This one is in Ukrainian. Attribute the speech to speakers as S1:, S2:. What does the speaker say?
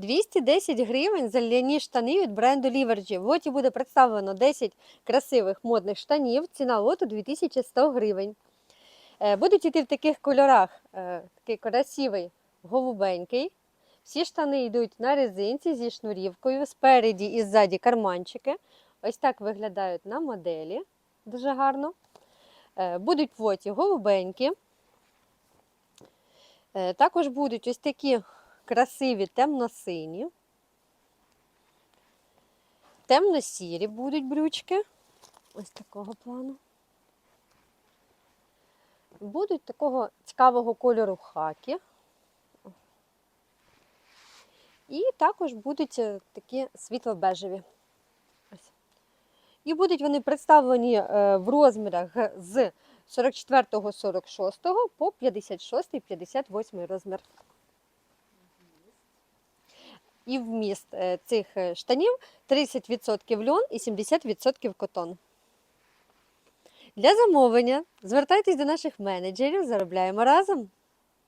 S1: 210 гривень за ляні штани від бренду Livergy. В лоті буде представлено 10 красивих модних штанів. Ціна лоту 2100 гривень. Е, Будуть йти в таких кольорах. Е, Такий красивий голубенький. Всі штани йдуть на резинці зі шнурівкою, спереді і ззаді карманчики. Ось так виглядають на моделі. Дуже гарно. Е, Будуть в лоті голубенькі. Також будуть ось такі красиві темно-сині. Темно-сірі будуть брючки. Ось такого плану. Будуть такого цікавого кольору хакі. І також будуть е, такі світло-бежеві. Ось. І будуть вони представлені е, в розмірах з 44-46 по 56-58 розмір. І вміст е, цих е, штанів 30% льон і 70% котон. Для замовлення звертайтесь до наших менеджерів, заробляємо разом.